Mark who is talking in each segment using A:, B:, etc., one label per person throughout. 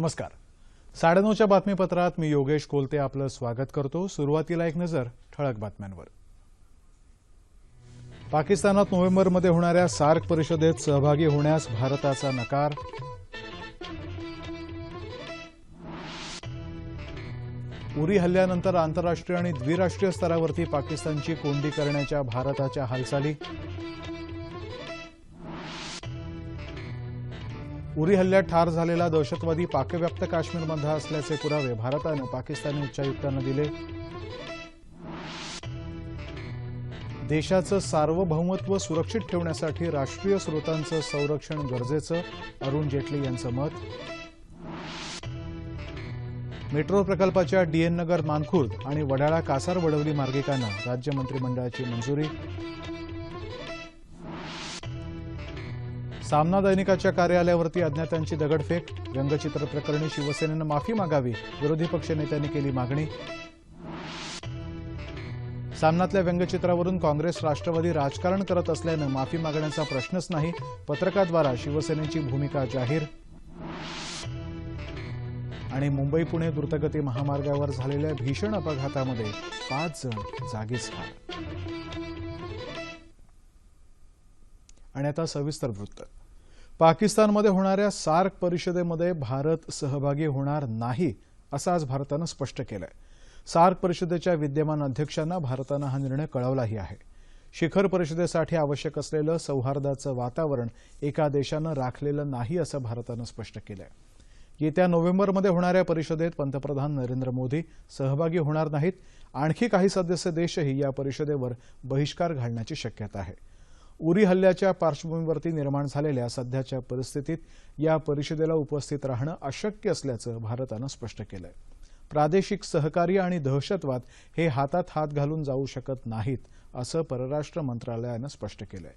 A: नमस्कार. साडेनऊच्या बातमीपत्रात मी योगेश कोलते आपलं स्वागत करतो. सुरुवातीला एक नजर ठळक बातम्यांवर. पाकिस्तानात नोव्हेंबरमध्ये होणाऱ्या सार्क परिषदेत सहभागी होण्यास भारताचा नकार. उरी हल्ल्यानंतर आंतरराष्ट्रीय आणि द्विराष्ट्रीय स्तरावरती पाकिस्तानची कोंडी करण्याच्या भारताच्या हालचाली. उरी हल्ल्यात ठार झालेला दहशतवादी पाकव्याप्त काश्मीरमधला असल्याचे पुरावे भारतानं पाकिस्तानी उच्चायुक्तांना दिले. देशाचं सार्वभौमत्व सुरक्षित ठेवण्यासाठी राष्ट्रीय स्रोतांचं संरक्षण गरजेचं अरुण जेटली यांचं मत. मेट्रो प्रकल्पाच्या डीएन नगर मानखुर्द आणि वडाळा कासार वडवली मार्गिकांना राज्य मंत्रिमंडळाची मंजुरी. सामना दैनिकाच्या कार्यालयावरती अज्ञातांची दगडफेक व्यंगचित्र प्रकरणी शिवसेनेनं माफी मागावी विरोधी पक्षनेत्यांनी केली मागणी. सामनातल्या व्यंगचित्रावरून काँग्रेस राष्ट्रवादी राजकारण करत असल्यानं माफी मागण्याचा प्रश्नच नाही पत्रकाद्वारा शिवसेनेची भूमिका जाहीर. आणि मुंबई पुणे द्रुतगती महामार्गावर झालेल्या भीषण अपघातामध्ये पाच जण जागीच ठार. आणि आता सविस्तर वृत्त. पाकिस्तानमध्ये होणाऱ्या सार्क परिषदेमध्ये भारत सहभागी होणार नाही असं आज भारतानं स्पष्ट केलंय. सार्क परिषदेच्या विद्यमान अध्यक्षांना भारतानं हा निर्णय कळवलाही आहे. शिखर परिषदेसाठी आवश्यक असलेलं सौहार्दाचं वातावरण एका देशानं राखलेलं नाही असं भारतानं स्पष्ट केलंय. येत्या नोव्हेंबरमध्ये होणाऱ्या परिषदेत पंतप्रधान नरेंद्र मोदी सहभागी होणार नाहीत. आणखी काही सदस्य देशही या परिषदेवर बहिष्कार घालण्याची शक्यता आहे. उरी हल्ल्याच्या पार्श्वभूमीवरती निर्माण झालेल्या सध्याच्या परिस्थितीत या परिषदेला उपस्थित राहणं अशक्य असल्याचं भारतानं स्पष्ट केलंय. प्रादेशिक सहकार्य आणि दहशतवाद हे हातात हात घालून जाऊ शकत नाहीत असं परराष्ट्र मंत्रालयानं स्पष्ट केलंय.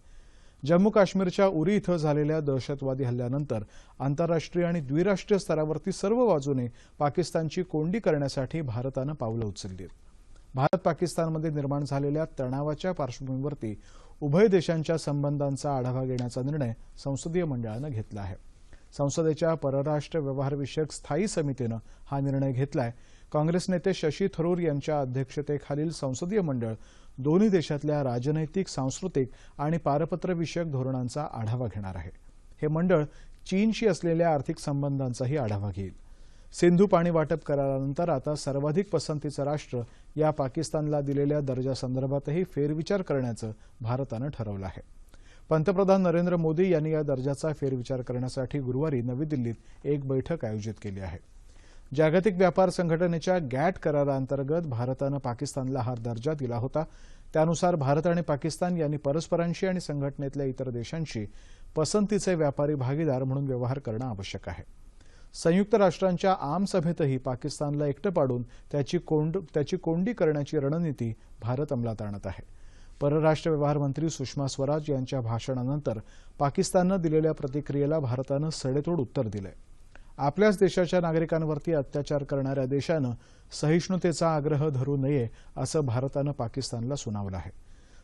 A: जम्मू काश्मीरच्या उरी इथं झालेल्या दहशतवादी हल्ल्यानंतर आंतरराष्ट्रीय आणि द्विराष्ट्रीय स्तरावरती सर्व बाजूने पाकिस्तानची कोंडी करण्यासाठी भारतानं पावलं उचलली भारत पाकिस्तानमध्ये निर्माण झालेल्या तणावाच्या पार्श्वभूमीवरती उभय देशांच्या संबंधांचा आढावा घेण्याचा निर्णय संसदीय मंडळानं घेतला आहे. संसदेच्या परराष्ट्र व्यवहारविषयक स्थायी समितीनं हा निर्णय घेतलाय. काँग्रेस नेते शशी थरूर यांच्या अध्यक्षतेखालील संसदीय मंडळ दोन्ही देशातल्या राजनैतिक सांस्कृतिक आणि पारपत्रविषयक धोरणांचा आढावा घेणार आहे. हे मंडळ चीनशी असलेल्या आर्थिक संबंधांचाही आढावा घेईल. सिंधू पाणी वाटप करारानंतर आता सर्वाधिक पसंतीचं राष्ट्र या पाकिस्तानला दिलेल्या दर्जासंदर्भातही फेरविचार करण्याचं भारतानं ठरवलं आहे. पंतप्रधान नरेंद्र मोदी यांनी या दर्जाचा फेरविचार करण्यासाठी गुरुवारी नवी दिल्लीत एक बैठक आयोजित केली आहे. जागतिक व्यापार संघटनेच्या गॅट कराराअंतर्गत भारतानं पाकिस्तानला हा दर्जा दिला होता. त्यानुसार भारत आणि पाकिस्तान यांनी परस्परांशी आणि संघटनेतल्या इतर देशांशी पसंतीचे व्यापारी भागीदार म्हणून व्यवहार करणं आवश्यक आहे. संयुक्त राष्ट्रांच्या आमसभेतही पाकिस्तानला एकटं पाडून त्याची कोंड त्याची कोंडी करण्याची रणनीती भारत अंमलात आणत आहे. परराष्ट्र व्यवहार मंत्री सुषमा स्वराज यांच्या भाषणानंतर पाकिस्ताननं दिलेल्या प्रतिक्रियेला भारतानं सडेतोड उत्तर दिलं आपल्याच देशाच्या नागरिकांवरती अत्याचार करणाऱ्या देशानं सहिष्णुतेचा आग्रह धरू नये असं भारतानं पाकिस्तानला सुनावलं आहे.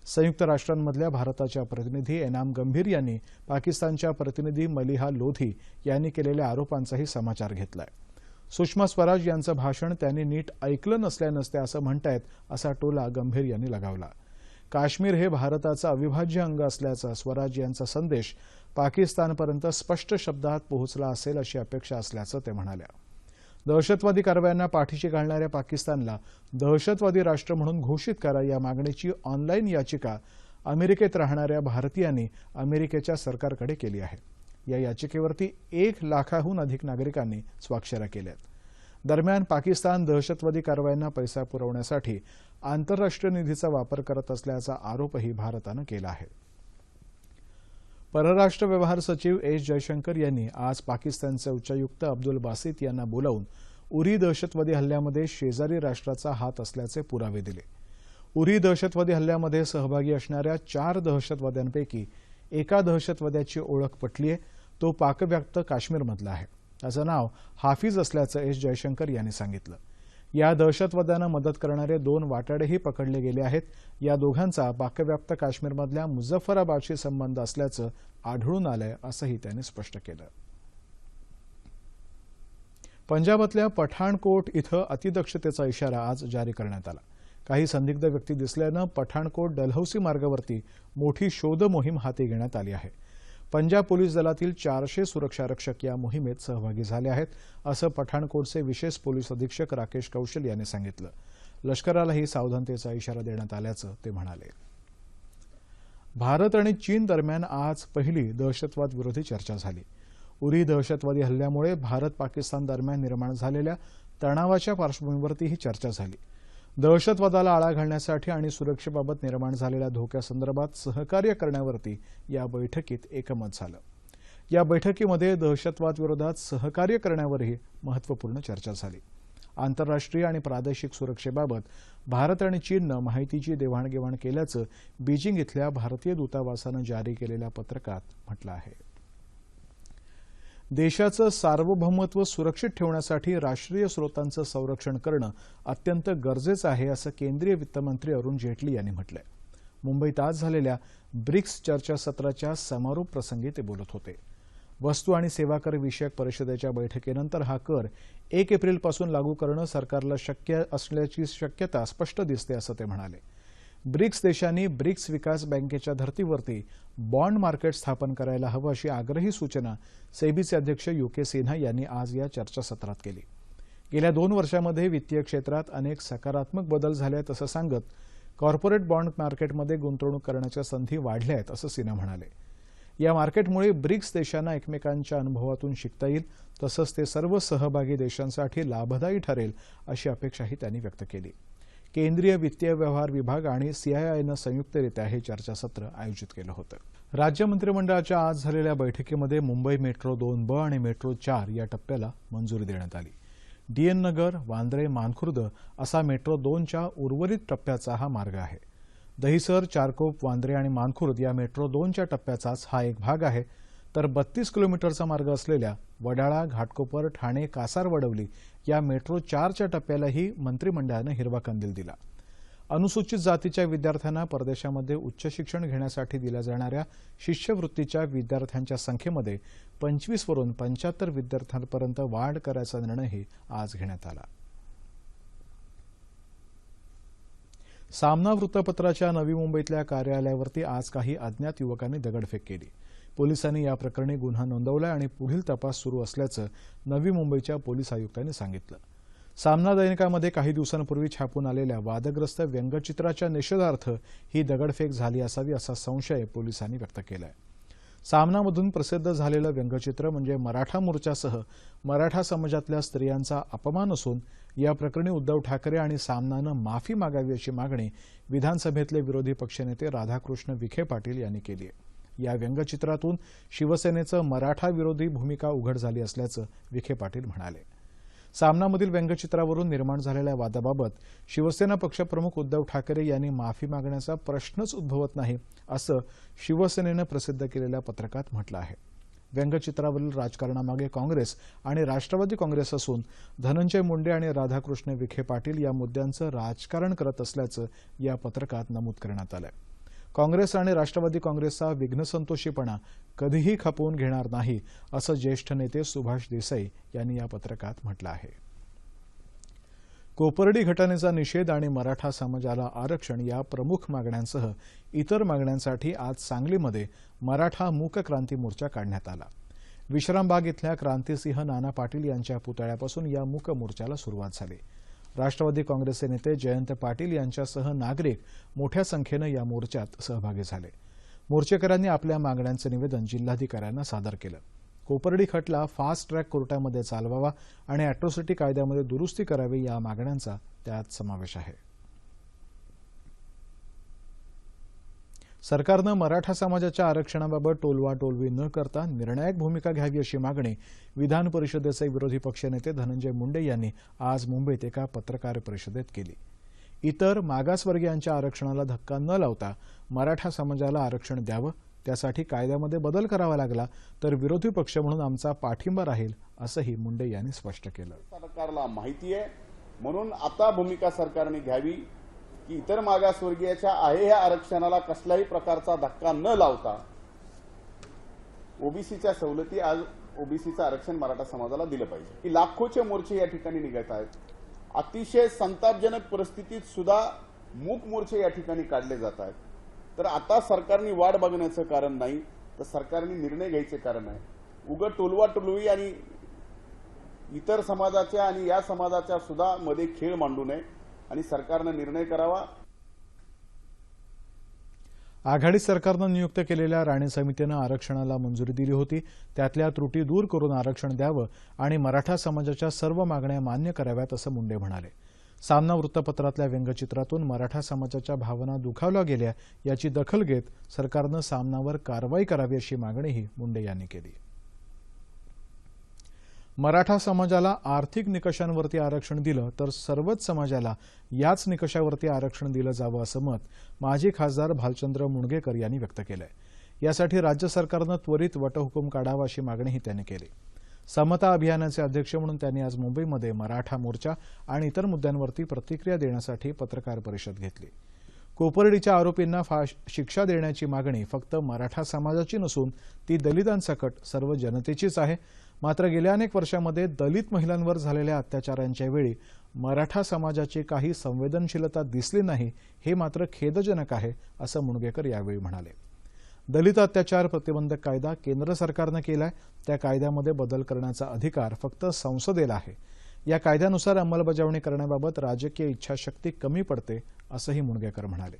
A: संयुक्त राष्ट्रांमधल्या भारताच्या प्रतिनिधी एनाम गंभीर यांनी पाकिस्तानच्या प्रतिनिधी मलिहा लोधी यांनी केलेल्या आरोपांचाही समाचार घेतलाय. सुषमा स्वराज यांचं भाषण त्यांनी नीट ऐकलं नसल्यानंच ते असं म्हणतायत असा टोला गंभीर यांनी लगावला. काश्मीर हे भारताचं अविभाज्य अंग असल्याचा स्वराज यांचा संदेश पाकिस्तानपर्यंत स्पष्ट शब्दात पोहोचला असेल अशी अपेक्षा असल्याचं ते म्हणाल्या. दहशतवादी कारवायांना पाठीशी घालणाऱ्या पाकिस्तानला दहशतवादी राष्ट्र म्हणून घोषित करा या मागणीची ऑनलाईन याचिका अमेरिकेत राहणाऱ्या भारतीयांनी अमेरिकेच्या सरकारकडे केली आहे. या याचिकेवरती एक लाखाहून अधिक नागरिकांनी स्वाक्षऱ्या केल्यात. दरम्यान पाकिस्तान दहशतवादी कारवायांना पैसा पुरवण्यासाठी आंतरराष्ट्रीय निधीचा वापर करत असल्याचा आरोपही भारतानं केला आहे. परराष्ट्र व्यवहार सचिव एस जयशंकर यांनी आज पाकिस्तानचे उच्चायुक्त अब्दुल बासित यांना बोलावून उरी दहशतवादी हल्ल्यामध्ये शेजारी राष्ट्राचा हात असल्याचे पुरावे दिले. उरी दहशतवादी हल्ल्यामध्ये सहभागी असणाऱ्या चार दहशतवाद्यांपैकी एका दहशतवाद्याची ओळख पटली आहे. तो पाकव्याप्त काश्मीरमधला आहे. त्याचं नाव हाफिज असल्याचं एस जयशंकर यांनी सांगितलं. या दहशतवाद्यांना मदत करणारे दोन वाटाडेही पकडले गेले आहेत. या दोघांचा पाकव्याप्त काश्मीरमधल्या मुझफ्फराबादशी संबंध असल्याचं आढळून आलंय असंही त्यांनी स्पष्ट केलं. पंजाबातल्या पठाणकोट इथं अतिदक्षतेचा इशारा आज जारी करण्यात आला. काही संदिग्ध व्यक्ती दिसल्यानं पठाणकोट डलहौसी मार्गावरती मोठी शोध मोहीम हाती घेण्यात आली आहे. पंजाब पोलीस दलातील चारशे सुरक्षारक्षक या मोहिमेत सहभागी झाले आहेत असं पठाणकोटचे विशेष पोलीस अधीक्षक राकेश कौशल यांनी सांगितलं. लष्करालाही सावधानतेचा इशारा देण्यात आल्याचं ते म्हणाले. भारत आणि चीन दरम्यान आज पहिली दहशतवाद विरोधी चर्चा झाली. उरी दहशतवादी हल्ल्यामुळे भारत पाकिस्तान दरम्यान निर्माण झालेल्या तणावाच्या पार्श्वभूमीवरती ही चर्चा झाली. दहशतवादाला आळा घालण्यासाठी आणि सुरक्षेबाबत निर्माण झालेल्या धोक्यासंदर्भात सहकार्य करण्यावरती या बैठकीत एकमत झालं. या बैठकीमध्ये दहशतवाद विरोधात सहकार्य करण्यावरही महत्त्वपूर्ण चर्चा झाली. आंतरराष्ट्रीय आणि प्रादेशिक सुरक्षेबाबत भारत आणि चीननं माहितीची देवाणघेवाण केल्याचं बीजिंग इथल्या भारतीय दूतावासानं जारी केलेल्या पत्रकात म्हटलं आहे. देशाचं सार्वभौमत्व सुरक्षित ठेवण्यासाठी राष्ट्रीय स्रोतांचं संरक्षण करणं अत्यंत गरजेचं आहे असं केंद्रीय वित्तमंत्री अरुण जेटली यांनी म्हटलंय. मुंबईत आज झालेल्या ब्रिक्स चर्चासत्राच्या समारोप प्रसंगी ते बोलत होते. वस्तू आणि सेवा कर विषयक परिषदेच्या बैठकीनंतर हा कर एक एप्रिलपासून लागू करणं सरकारला शक्य असल्याची शक्यता स्पष्ट दिसते असं ते म्हणाले. ब्रिक्स देशांनी ब्रिक्स विकास बँकेच्या धर्तीवरती बॉन्ड मार्केट स्थापन करायला हवं अशी आग्रही सूचना सेबीचे अध्यक्ष यू के सिन्हा यांनी आज या चर्चासत्रात केली. गेल्या दोन वर्षामध्ये वित्तीय क्षेत्रात अनेक सकारात्मक बदल झाले आहेत असं सांगत कॉर्पोरेट बॉन्ड मार्केटमध्ये गुंतवणूक करण्याच्या संधी वाढल्या आहेत असं सिन्हा म्हणाले. या मार्केटमुळे ब्रिक्स देशांना एकमेकांच्या अनुभवातून शिकता येईल तसंच ते सर्व सहभागी देशांसाठी लाभदायी ठरेल अशी अपेक्षाही त्यांनी व्यक्त केली. केंद्रीय वित्तीय व्यवहार विभाग आणि सीआयआयनं संयुक्तरित्या हे चर्चासत्र आयोजित केलं होतं. राज्य मंत्रिमंडळाच्या आज झालेल्या बैठकीमध्ये मुंबई मेट्रो दोन ब आणि मेट्रो चार या टप्प्याला मंजुरी देण्यात आली. डीएन नगर वांद्रे मानखुर्द असा मेट्रो दोनच्या उर्वरित टप्प्याचा हा मार्ग आहे. दहिसर चारकोप वांद्रे आणि मानखुर्द या मेट्रो दोनच्या टप्प्याचाच हा एक भाग आहे. तर बत्तीस किलोमीटरचा मार्ग असलेल्या वडाळा घाटकोपर ठाणे कासार वडवली या मेट्रो चारच्या टप्प्यालाही मंत्रिमंडळानं हिरवा कंदील दिला. अनुसूचित जातीच्या विद्यार्थ्यांना परदेशामध्ये उच्च शिक्षण घेण्यासाठी दिल्या जाणाऱ्या शिष्यवृत्तीच्या विद्यार्थ्यांच्या संख्येमध्ये पंचवीसवरून पंच्याहत्तर विद्यार्थ्यांपर्यंत वाढ करायचा निर्णयही आज घेण्यात आला. सामना वृत्तपत्राच्या नवी मुंबईतल्या कार्यालयावरती आज काही अज्ञात युवकांनी दगडफेक केली. पोलिसांनी या प्रकरणी गुन्हा नोंदवला आणि पुढील तपास सुरू असल्याचं नवी मुंबईच्या पोलीस आयुक्तांनी सांगितलं. सामना दैनिकामध्ये काही दिवसांपूर्वी छापून आलेल्या वादग्रस्त व्यंगचित्राच्या निषेधार्थ ही दगडफेक झाली असावी असा संशय पोलिसांनी व्यक्त केलाय. सामनामधून प्रसिद्ध झालेलं व्यंगचित्र म्हणजे मराठा मोर्चासह मराठा समाजातल्या स्त्रियांचा अपमान असून या प्रकरणी उद्धव ठाकरे आणि सामनानं माफी मागावी अशी मागणी विधानसभेतले विरोधी पक्षनेते राधाकृष्ण विखे पाटील यांनी केली आहे. या व्यंगचित्रातून शिवसेनेचं मराठा विरोधी भूमिका उघड झाली असल्याचं विखे पाटील म्हणाले. सामनामधील व्यंगचित्रावरून निर्माण झालेल्या वादाबाबत शिवसेना पक्षप्रमुख उद्धव ठाकरे यांनी माफी मागण्याचा प्रश्नच उद्भवत नाही असं शिवसेनेनं प्रसिद्ध केलेल्या पत्रकात म्हटलं आहे. व्यंगचित्रावरील राजकारणामागे काँग्रेस आणि राष्ट्रवादी काँग्रेस असून धनंजय मुंडे आणि राधाकृष्ण विखे पाटील या मुद्द्यांचं राजकारण करत असल्याचं या पत्रकात नमूद करण्यात आलं आहे काँग्रेस आणि राष्ट्रवादी काँग्रेसचा विघ्नसंतोषीपणा कधीही खपवून घेणार नाही असं ज्येष्ठ नेते सुभाष देसाई यांनी या पत्रकात म्हटलं आहे. कोपर्डी घटनेचा निषेध आणि मराठा समाजाला आरक्षण या प्रमुख मागण्यांसह इतर मागण्यांसाठी आज सांगलीमध्ये मराठा मूक क्रांती मोर्चा काढण्यात आला. विश्रामबाग इथल्या क्रांतिसिंह नाना पाटील यांच्या पुतळ्यापासून या मूक मोर्चाला सुरुवात झाली. राष्ट्रवादी काँग्रेसचे नेते जयंत पाटील यांच्यासह नागरिक मोठ्या संख्येनं या मोर्चात सहभागी झाले. मोर्चेकऱ्यांनी आपल्या मागण्यांचं निवेदन जिल्हाधिकाऱ्यांना सादर केलं. कोपर्डी खटला फास्ट ट्रॅक कोर्टामध्ये चालवावा आणि अॅट्रॉसिटी कायद्यामध्ये दुरुस्ती करावी या मागण्यांचा त्यात समावेश आहे. सरकारनं मराठा समाजाच्या आरक्षणाबाबत टोलवा टोलवी न करता निर्णायक भूमिका घ्यावी अशी मागणी विधान परिषदेचे विरोधी पक्षनेते धनंजय मुंडे यांनी आज मुंबईत एका पत्रकार परिषदेत केली. इतर मागासवर्गीयांच्या आरक्षणाला धक्का न लावता मराठा समाजाला आरक्षण द्यावं त्यासाठी कायद्यामध्ये बदल करावा लागला तर विरोधी पक्ष म्हणून आमचा पाठिंबा राहील असंही मुंडे यांनी स्पष्ट केलं.
B: सरकारला माहिती आहे. म्हणून आता भूमिका सरकारने घ्यावी. की इतर मागासवर्गीयाच्या आहे ह्या आरक्षणाला कसलाही प्रकारचा धक्का न लावता ओबीसीच्या सवलती आज ओबीसीचं आरक्षण मराठा समाजाला दिलं पाहिजे. की लाखोचे मोर्चे या ठिकाणी निघत आहेत. अतिशय संतापजनक परिस्थितीत सुद्धा मूक मोर्चे या ठिकाणी काढले जात आहेत. तर आता सरकारने वाट बघण्याचं कारण नाही तर सरकारने निर्णय घ्यायचे कारण आहे. उग टोलवा टोलवी आणि इतर समाजाच्या आणि या समाजाच्या सुद्धा मध्ये खेळ मांडू नये. आणि सरकारनं निर्णय करावा.
A: आघाडी सरकारनं नियुक्त केलेल्या राणे समितीनं आरक्षणाला मंजुरी दिली होती. त्यातल्या त्रुटी दूर करून आरक्षण द्यावं आणि मराठा समाजाच्या सर्व मागण्या मान्य कराव्यात असं मुंडे म्हणाले. सामना वृत्तपत्रातल्या व्यंगचित्रातून मराठा समाजाच्या भावना दुखावल्या गेल्या याची दखल घेत सरकारनं सामनावर कारवाई करावी अशी मागणीही मुंडे यांनी केली. मराठा समाजाला आर्थिक निकषांवरती आरक्षण दिलं तर सर्वच समाजाला याच निकषावरती आरक्षण दिलं जावं असं मत माजी खासदार भालचंद्र मुणगेकर यांनी व्यक्त केलंय. यासाठी राज्य सरकारनं त्वरित वटहुकूम काढावा अशी मागणीही त्यांनी केली. समता अभियानाचे अध्यक्ष म्हणून त्यांनी आज मुंबईमध्ये मराठा मोर्चा आणि इतर मुद्द्यांवरती प्रतिक्रिया देण्यासाठी पत्रकार परिषद घेतली. कोपर्डीच्या आरोपींना फाश शिक्षा देण्याची मागणी फक्त मराठा समाजाची नसून ती दलितांसकट सर्व जनतेचीच आहे. मात्र गेल्या अनेक वर्षामध्ये दलित महिलांवर झालेल्या अत्याचारांच्या वेळी मराठा समाजाची काही संवेदनशीलता दिसली नाही हे मात्र खेदजनक आहे असं मुणगेकर यावेळी म्हणाले. दलित अत्याचार प्रतिबंधक कायदा केंद्र सरकारनं केलाय. त्या कायद्यामध्ये बदल करण्याचा अधिकार फक्त संसदेला आहे. या कायद्यानुसार अंमलबजावणी करण्याबाबत राजकीय इच्छाशक्ती कमी पडते असंही मुणगेकर म्हणाले.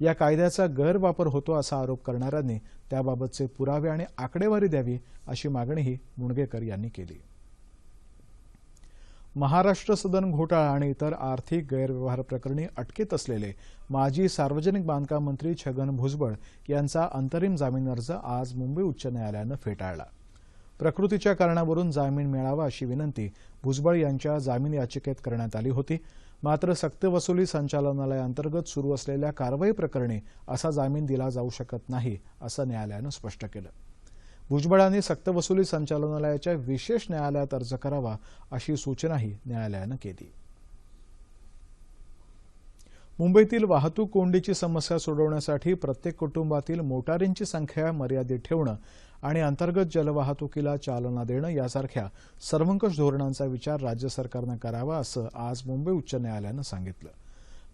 A: या कायद्याचा गैरवापर होतो असा आरोप करणाऱ्यांनी त्याबाबतचे पुरावे आणि आकडेवारी द्यावी अशी मागणीही मुणगेकर यांनी केली. महाराष्ट्र सदन घोटाळा आणि इतर आर्थिक गैरव्यवहार प्रकरणी अटकेत असलेले माजी सार्वजनिक बांधकाम मंत्री छगन भुजबळ यांचा अंतरिम जामीन अर्ज आज मुंबई उच्च न्यायालयानं फेटाळला. प्रकृतीच्या कारणावरून जामीन मिळावा अशी विनंती भुजबळ यांच्या जामीन याचिकेत करण्यात आली होती. मात्र सक्तवसुली संचालनालयाअंतर्गत सुरू असलेल्या कारवाई प्रकरणी असा जामीन दिला जाऊ शकत नाही असं न्यायालयानं स्पष्ट केलं. भुजबळांनी सक्तवसुली संचालनालयाच्या विशेष न्यायालयात अर्ज करावा अशी सूचनाही न्यायालयानं केली. मुंबईतील वाहतूक कोंडीची समस्या सोडवण्यासाठी प्रत्येक कुटुंबातील मोटारींची संख्या मर्यादित ठेवणं आणि अंतर्गत जलवाहतुकीला चालना देणं यासारख्या सर्वंकष धोरणांचा विचार राज्य सरकारनं करावा असं आज मुंबई उच्च न्यायालयानं सांगितलं.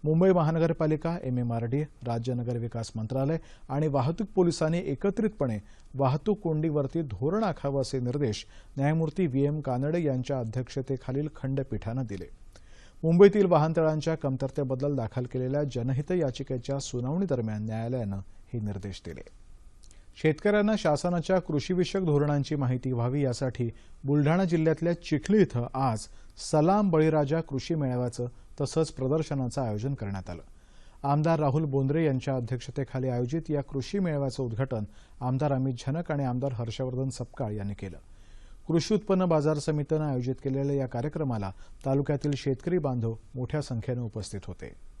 A: मुंबई महानगरपालिका एमएमआरडी राज्य नगर विकास मंत्रालय आणि वाहतूक पोलिसांनी एकत्रितपणे वाहतूक कोंडीवरती धोरण आखावं असे निर्देश न्यायमूर्ती व्ही एम कानडे यांच्या अध्यक्षतेखालील खंडपीठानं दिले. मुंबईतील वाहनतळांच्या कमतरतेबद्दल दाखल केलेल्या जनहित याचिकेच्या सुनावणी दरम्यान न्यायालयानं हे निर्देश दिले. शेतकऱ्यांना शासनाच्या कृषीविषयक धोरणांची माहिती व्हावी यासाठी बुलढाणा जिल्ह्यातल्या चिखली इथं आज सलाम बळीराजा कृषी मेळाव्याचं तसंच प्रदर्शनाचं आयोजन करण्यात आलं. आमदार राहुल बोंद्रे यांच्या अध्यक्षतेखाली आयोजित या कृषी मेळाव्याचं उद्घाटन आमदार अमित झनक आणि आमदार हर्षवर्धन सपकाळ यांनी केलं. कृषी उत्पन्न बाजार समितीनं आयोजित केलेल्या या कार्यक्रमाला तालुक्यातील शेतकरी बांधव मोठ्या संख्येनं उपस्थित होते.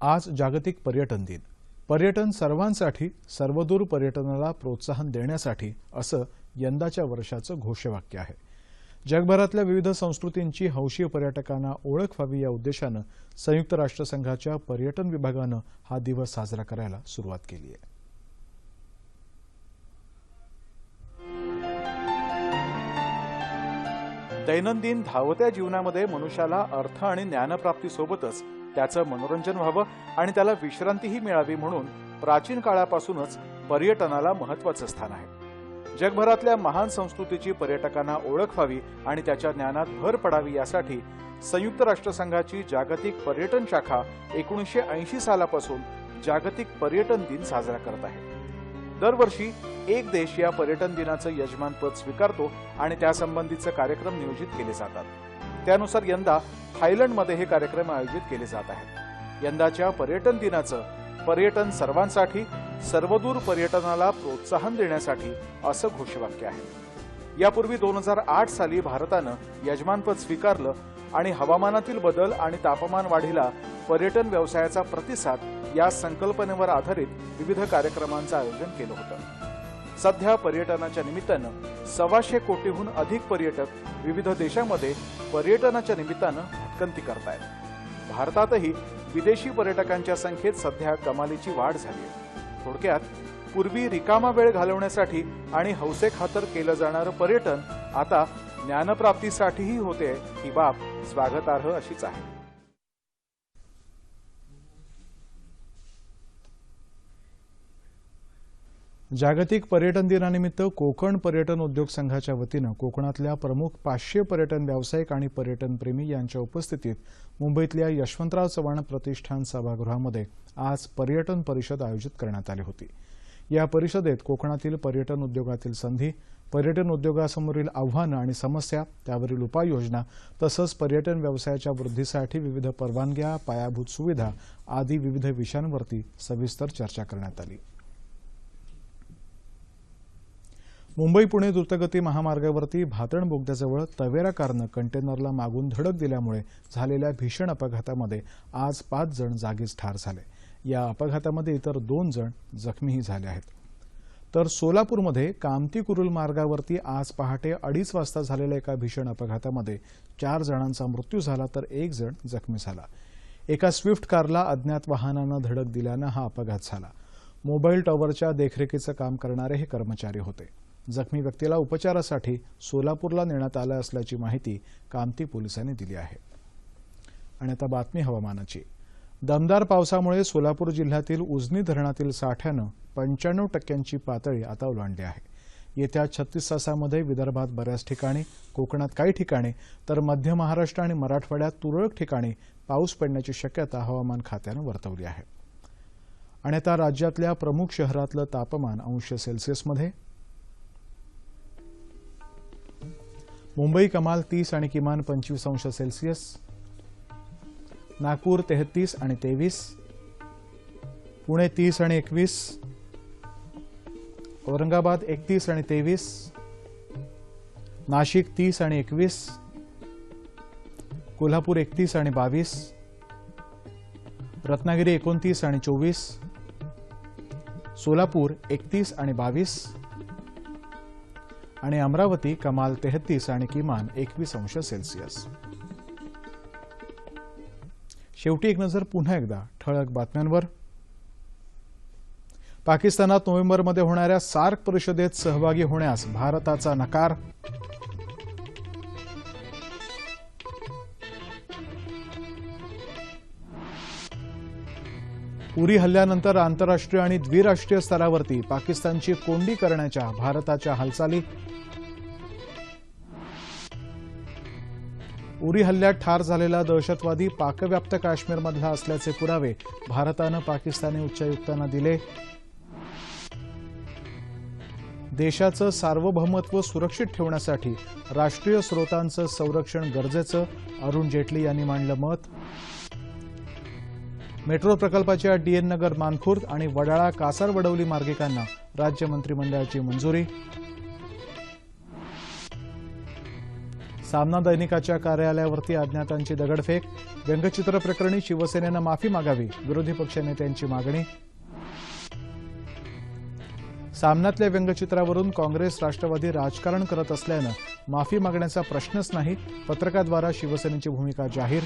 A: आज जागतिक पर्यटन दिन. पर्यटन सर्वांसाठी सर्वदूर पर्यटनाला प्रोत्साहन देण्यासाठी असं यंदाच्या वर्षाचं घोषवाक्य आहे. जगभरातल्या विविध संस्कृतींची हौशी पर्यटकांना ओळख व्हावी या उद्देशानं संयुक्त राष्ट्रसंघाच्या पर्यटन विभागानं हा दिवस साजरा करायला सुरुवात केली आहे. दैनंदिन धावत्या जीवनामध्ये मनुष्याला अर्थ आणि ज्ञानप्राप्तीसोबतच त्याचं मनोरंजन व्हावं आणि त्याला विश्रांतीही मिळावी म्हणून प्राचीन काळापासूनच पर्यटनाला महत्वाचं स्थान आहे. जगभरातल्या महान संस्कृतीची पर्यटकांना ओळख व्हावी आणि त्याच्या ज्ञानात भर पडावी यासाठी संयुक्त राष्ट्रसंघाची जागतिक पर्यटन शाखा एकोणीसशे ऐंशी सालापासून जागतिक पर्यटन दिन साजरा करत आहे. दरवर्षी एक देश या पर्यटन दिनाचं यजमानपद स्वीकारतो आणि त्यासंबंधीचे कार्यक्रम नियोजित केले जातात. त्यानुसार यंदा थायलंडमध्ये हे कार्यक्रम आयोजित केले जात आहेत. यंदाच्या पर्यटन दिनाचं पर्यटन सर्वांसाठी सर्वदूर पर्यटनाला प्रोत्साहन देण्यासाठी असं घोषवाक्य आहे. यापूर्वी दोन हजार आठ साली भारतानं यजमानपद स्वीकारलं आणि हवामानातील बदल आणि तापमान वाढीला पर्यटन व्यवसायाचा प्रतिसाद या संकल्पनेवर आधारित विविध कार्यक्रमांचं आयोजन केलं होतं. सध्या पर्यटनाच्या निमित्तानं सव्वाशे कोटीहून अधिक पर्यटक विविध देशांमध्ये पर्यटनाच्या निमित्तानं भटकंती करतायत. भारतातही विदेशी पर्यटकांच्या संख्येत सध्या कमालीची वाढ झाली आहे. थोडक्यात पूर्वी रिकामा वेळ घालवण्यासाठी आणि हौसेखातर केलं जाणारं पर्यटन आता ज्ञानप्राप्तीसाठीही होते ही बाब स्वागतार्ह अशीच आहे. जागतिक पर्यटन दिनानिमित्त कोकण पर्यटन उद्योग संघाच्या वतीनं कोकणातल्या प्रमुख पाचशे पर्यटन व्यावसायिक आणि पर्यटनप्रेमी यांच्या उपस्थितीत मुंबईतल्या यशवंतराव चव्हाण प्रतिष्ठान सभागृहामध्ये आज पर्यटन परिषद आयोजित करण्यात आली होती. या परिषदेत कोकणातील पर्यटन उद्योगातील संधी पर्यटन उद्योगासमोरील आव्हानं आणि समस्या त्यावरील उपाययोजना तसंच पर्यटन व्यवसायाच्या वृद्धीसाठी विविध परवानग्या पायाभूत सुविधा आदी विविध विषयांवरती सविस्तर चर्चा करण्यात आली. मुंबई पुणे द्रुतगती महामार्गावरती भातण बोगद्याजवळ तवेरा कारनं कंटेनरला मागून धडक दिल्यामुळे झालेल्या भीषण अपघातामध्ये आज पाच जण जागीच ठार झाले. या अपघातामध्ये इतर दोन जण जखमीही झाले आहेत. तर सोलापूरमध्ये कामती कुरुल मार्गावरती आज पहाटे अडीच वाजता झालेल्या एका भीषण अपघातामध्ये चार जणांचा मृत्यू झाला तर एक जण जखमी झाला. एका स्विफ्ट कारला अज्ञात वाहनानं धडक दिल्यानं हा अपघात झाला. मोबाईल टॉवरच्या देखरेखीचं काम करणारे हे कर्मचारी होते. जखमी व्यक्तीला उपचारासाठी सोलापूरला नेण्यात आलं असल्याची माहिती कामती पोलिसांनी दिली आहे. आणि आता बातमी हवामानाची. दमदार पावसामुळे सोलापूर जिल्ह्यातील उजनी धरणातील साठ्यानं पंच्याण्णव टक्क्यांची पातळी आता ओलांडली आहे. येत्या छत्तीस तासामध्ये विदर्भात बऱ्याच ठिकाणी कोकणात काही ठिकाणी तर मध्य महाराष्ट्र आणि मराठवाड्यात तुरळक ठिकाणी पाऊस पडण्याची शक्यता हवामान खात्यानं वर्तवली आहे. आणि आता राज्यातल्या प्रमुख शहरातलं तापमान अंश सेल्सिअसमध्ये मुंबई कमाल तीस आणि किमान पंचवीस अंश सेल्सिअस नागपूर तेहतीस आणि तेवीस पुणे तीस आणि एकवीस औरंगाबाद एकतीस आणि तेवीस नाशिक तीस आणि एकवीस कोल्हापूर एकतीस आणि बावीस रत्नागिरी एकोणतीस आणि चोवीस सोलापूर एकतीस आणि बावीस आणि अमरावती कमाल तेहतीस आणि किमान एकवीस अंश सेल्सिअस. शेवटी एक नजर पुन्हा एकदा ठळक बातम्यांवर. पाकिस्तानात नोव्हेंबरमध्ये होणाऱ्या सार्क परिषदेत सहभागी होण्यास भारताचा नकार उरी हल्ल्यानंतर आंतरराष्ट्रीय आणि द्विराष्ट्रीय स्तरावरती पाकिस्तानची कोंडी करण्याच्या भारताच्या हालचाली. उरी हल्ल्यात ठार झालेला दहशतवादी पाकव्याप्त काश्मीरमधला असल्याचे पुरावे भारतानं पाकिस्तानी उच्चायुक्तांना दिले. देशाचं सार्वभौमत्व सुरक्षित ठेवण्यासाठी राष्ट्रीय स्रोतांचं संरक्षण गरजेचं अरुण जेटली यांनी मांडलं मत. मेट्रो प्रकल्पाच्या डीएन नगर मानखुर्द आणि वडाळा कासार वडवली मार्गिकांना राज्य मंत्रिमंडळाची मंजुरी. सामना दैनिकाच्या कार्यालयावरती अज्ञातांची दगडफेक. व्यंगचित्र प्रकरणी शिवसेनेनं माफी मागावी विरोधी पक्षनेत्यांची मागणी. सामन्यातल्या व्यंगचित्रावरून काँग्रेस राष्ट्रवादी राजकारण करत असल्यानं माफी मागण्याचा प्रश्नच नाही पत्रकाद्वारा शिवसेनेची भूमिका जाहीर.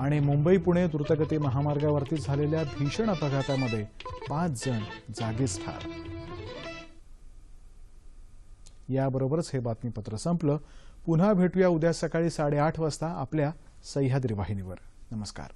A: आणि मुंबई पुणे द्रुतगती महामार्गावरती झालेल्या भीषण अपघातामध्ये पाच जण जागीच ठार. याबरोबरच हे बातमीपत्र संपलं. पुन्हा भेटूया उद्या सकाळी साडेआठ वाजता आपल्या सह्याद्री वाहिनीवर. नमस्कार.